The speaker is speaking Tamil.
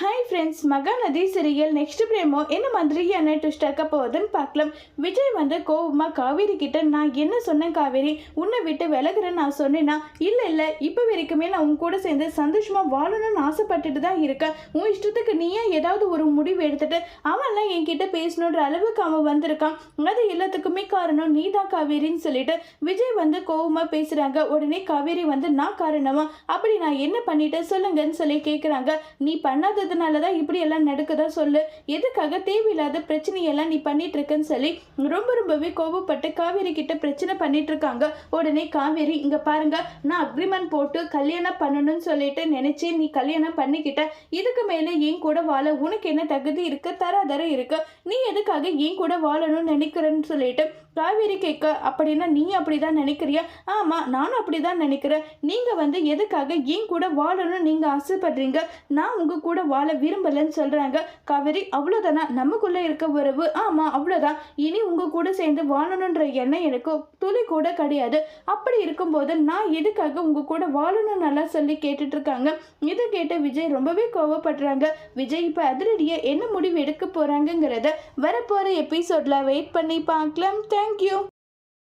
Hi friends Mahanadi serial next promo என்ன மாதிரியான ட்விஸ்ட் ஆக்க போகுதுன்னு பார்க்கலாம். விஜய் வந்து கோபமாக காவேரி கிட்ட நான் என்ன சொன்னேன் காவேரி? உன்னை விட்டு விலகுறேன்னு நான் சொன்னேன்னா இல்லை இல்லை இப்போ வரைக்குமே நான் உன் கூட சேர்ந்து சந்தோஷமாக வாழணும்னு ஆசைப்பட்டுட்டு தான் இருக்கேன். உன் இஷ்டத்துக்கு நீயே ஏதாவது ஒரு முடிவு எடுத்துட்டு அவன்லாம் என்கிட்ட பேசணுன்ற அளவுக்கு அவன் வந்திருக்கான். அது எல்லாத்துக்குமே காரணம் நீ தான் காவேரின்னு சொல்லிட்டு விஜய் வந்து கோபமாக பேசுகிறாங்க உடனே காவேரி வந்து நான் காரணமா? அப்படி நான் என்ன பண்ணிட்டேன்? சொல்லுங்கன்னு சொல்லி கேட்குறாங்க நீ பண்ணாததுனால தான் இப்படி எல்லாம் நடக்குதா சொல்லு. எதுக்காக தேவையில்லாத பிரச்சனையெல்லாம் நீ பண்ணிட்டு இருக்கன்னு சொல்லி ரொம்ப ரொம்பவே கோபப்பட்டு காவேரி கிட்ட பிரச்சனை பண்ணிட்டு இருக்காங்க உடனே காவேரி இங்க பாருங்க நான் அக்ரிமெண்ட் போட்டு கல்யாணம் பண்ணணும்னு சொல்லிட்டு நினைச்சு நீ கல்யாணம் பண்ணிக்கிட்ட. இதுக்கு மேலே என் கூட வாழ உனக்கு என்ன தகுதி இருக்கு? தராதர இருக்கு. நீ எதுக்காக என் கூட வாழணும்னு நினைக்கிறேன்னு சொல்லிட்டு காவேரி கேட்க அப்படின்னா நீ அப்படிதான் நினைக்கிறியா? ஆமா நானும் அப்படிதான் நினைக்கிறேன். நீங்க வந்து எதுக்காக என் கூட வாழணும்னு நீங்க ஆசைப்படுறீங்க? நான் உங்க கூட வாழ விரும்பலன்னு சொல்கிறாங்க காவேரி அவ்வளோதானா நமக்குள்ளே இருக்க உறவு? ஆமாம் அவ்வளோதான் இனி உங்கள் கூட சேர்ந்து வாழணுன்ற எண்ணம் எனக்கு துளி கூட கிடையாது. அப்படி இருக்கும்போது நான் எதுக்காக உங்கள் கூட வாழணும் நல்லா சொல்லி கேட்டுட்ருக்காங்க? இதை கேட்ட விஜய் ரொம்பவே கோவப்படுறாங்க. விஜய் இப்போ அதிரடியாக என்ன முடிவு எடுக்க போகிறாங்கங்கிறத வரப்போகிற எபிசோடில் வெயிட் பண்ணி பார்க்கலாம். தேங்க்யூ